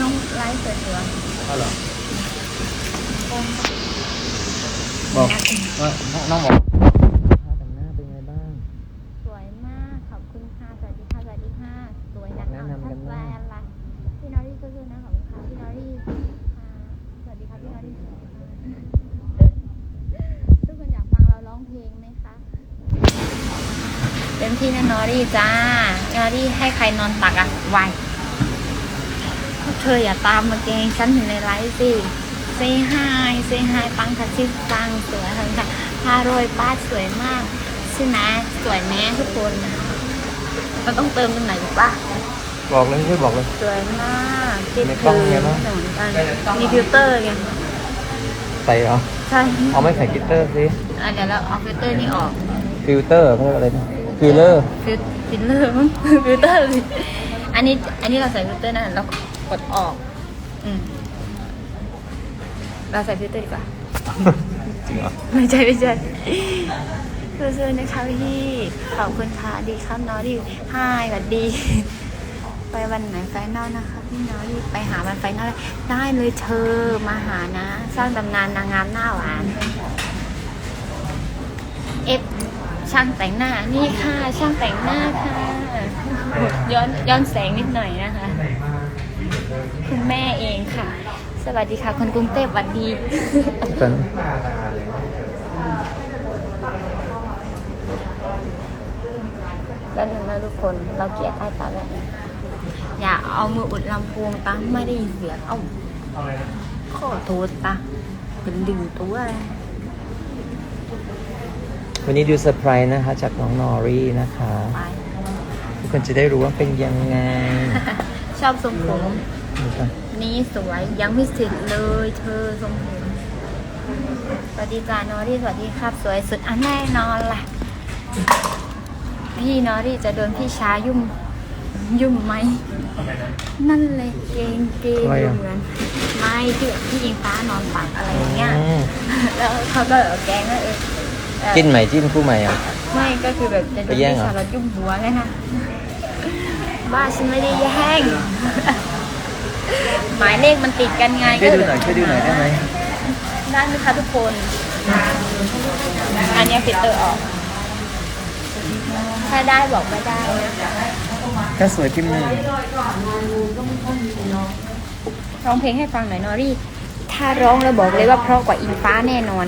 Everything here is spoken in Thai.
น้องไลฟ์สดอยู่อะเอาเหรอบอกว่าน้องบอกแต่งหน้าเป็นไงบ้าง สวยมาก ขอบคุณค่ะ สวัสดีค่ะ สวัสดีค่ะ สวยนะคะแนะนำกันแปลบ้างอะไรพี่นอรี่สู้ๆนะขอบคุณค่ะ พี่นอรี่ค่ะสวัสดีค่ะพี่นอรี่ทุกคนอยากฟังเราร้องเพลงไหมคะเต็มที่นะนอรี่จ้านอรี่ให้ใครนอนตักอะไว พวกเธออย่าตามมาเกงฉันอยู่ในไลฟ์สิเซฮายเซฮายปังคัดชิปังสวยค่ะค่ะพาโรยป้าสวยมากใช่ไหมสวยแม้ทุกคนเราต้องเติมตรงไหนอีกปะบอกเลยช่วยบอกเลย สวยมากคิดในกล้ถึองงไงบ้างเหมือนกันมีฟิลเตอร์ไงใส่เหรอใช่เอาไม่ใส่กิตเตอร์สิอะเดี๋ยวเราเอาฟิลเตอร์นี่ออก ฟิลเตอร์เขาเรียกอะไรนะฟิลเลอร์ฟิลฟิลเลอร์มั้งฟิลเตอร์สิอันนี้อันนี้เราใส่ฟิลเตอร์นะเรา กดออก อืมเราใส่ฟิลเตอร์ดีกว่า จริงเหรอ ไม่ใช่ไม่ใช่สู้ๆนะคะพี่ขอบคุณค่ะดีครับน้องดีฮายสวัสดี ไปวันไหนไฟนอลนะคะพี่น้อยไปหาวันไฟนอลได้เลยเธอมาหานะ สร้างตำนานนางงามหน้าหวานเอฟช่างแต่งหน้านี่ค่ะ ช่างแต่งหน้าค่ะ ย้อนย้อนแสงนิดหน่อยนะคะ คุณแม่เองค่ะ สวัสดีค่ะ คนกรุงเทพสวัสดีเป็นแล้วหนึ่งนะทุกคนเราเกลียดใต้ตาแบบนี้อย่าเอามืออุดลำโพงตาไม่ได้ยินเสียงเอ้าขอโทษตาเป็นดึงตัวอะไรวันนี้ดูเซอร์ไพรส์นะคะ จากน้องนอรี่นะคะ ไปทุกคนจะได้รู้ว่าเป็นยังไง ชอบทรงผม ดูกัน นี่สวยยังไม่เสร็จเลยเธอทรงผมสวัสดีจ้านอรี่สวัสดีครับ สวยสุดอันแน่นอนล่ะ พี่นอรี่จะโดนพี่ชายยุ่มยุ่มไหม นั่นเลยเกงเกงอะไรดูอะเหมือนไม่ที่แบบพี่ยิงฟ้านอนตักอะไรอย่างเงี้ย อืมแล้วเขาก็แกล้งว่าเออเอ่อ จิ้นใหม่จิ้นคู่ใหม่อะ ไม่ก็คือแบบจะโดไปนแย่งพี่เหรอ ชายเรายุ่มหัวเลยนะบ้าฉันไม่ได้แย่ง หมายเลขมันติดกันไงช่วยดูหน่อยช่วยดูหน่อยได้ไหมได้ไหมคะทุกคน อันนี้ยฟิลเตอร์ออก ถ้าได้บอกไม่ได้ถ้าสวยพิมพ์หนึ่งร้องเพลงให้ฟังหน่อยนอรี่ ถ้าร้องแล้วบอกเลยว่าเพราะกว่าอินฟ้าแน่นอน